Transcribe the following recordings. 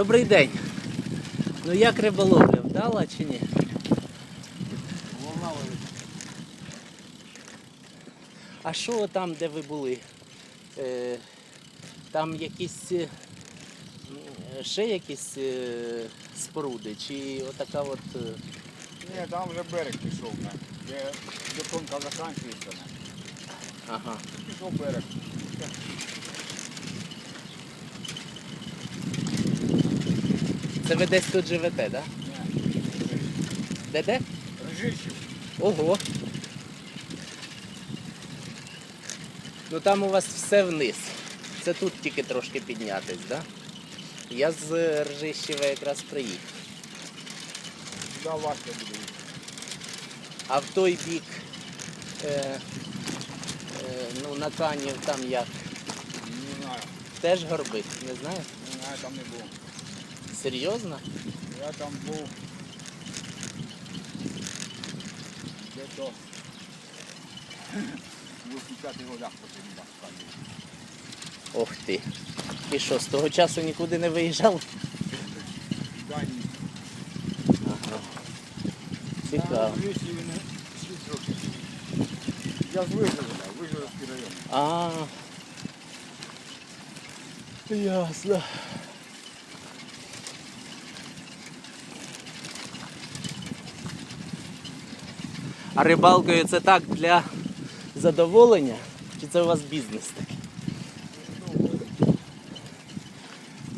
Добрий день. Ну як риболовля, вдала чи ні? А що там, де ви були? Е, там якісь е, ще якісь е, споруди, чи отака от. е, Ні, там вже берег пішов, не. де бетонка закінчується. Не. Ага. Пішов берег. Це ви десь тут живете, так? Да? Ні. Де де? Режищів. Ого. Ну там у вас все вниз. Це тут тільки трошки піднятись, так? Да? Я з Ржищева якраз приїхав. Важко буде. А в той бік, е, е, ну, на канів там як? Не знаю. Теж горбик, не знаю. Не знаю, там не було. Серйозно? Я там був. Де-то в 80-х годах потрібно. Ох ти. І що, з того часу нікуди не виїжджав? Ага. Цікаво. В лісі він 6 років. живу. Я з Вижгорода, Вижгородський район. А. Ясно. А рибалкою це так для задоволення? Чи це у вас бізнес такий?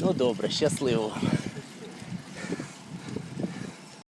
Ну добре, щасливо.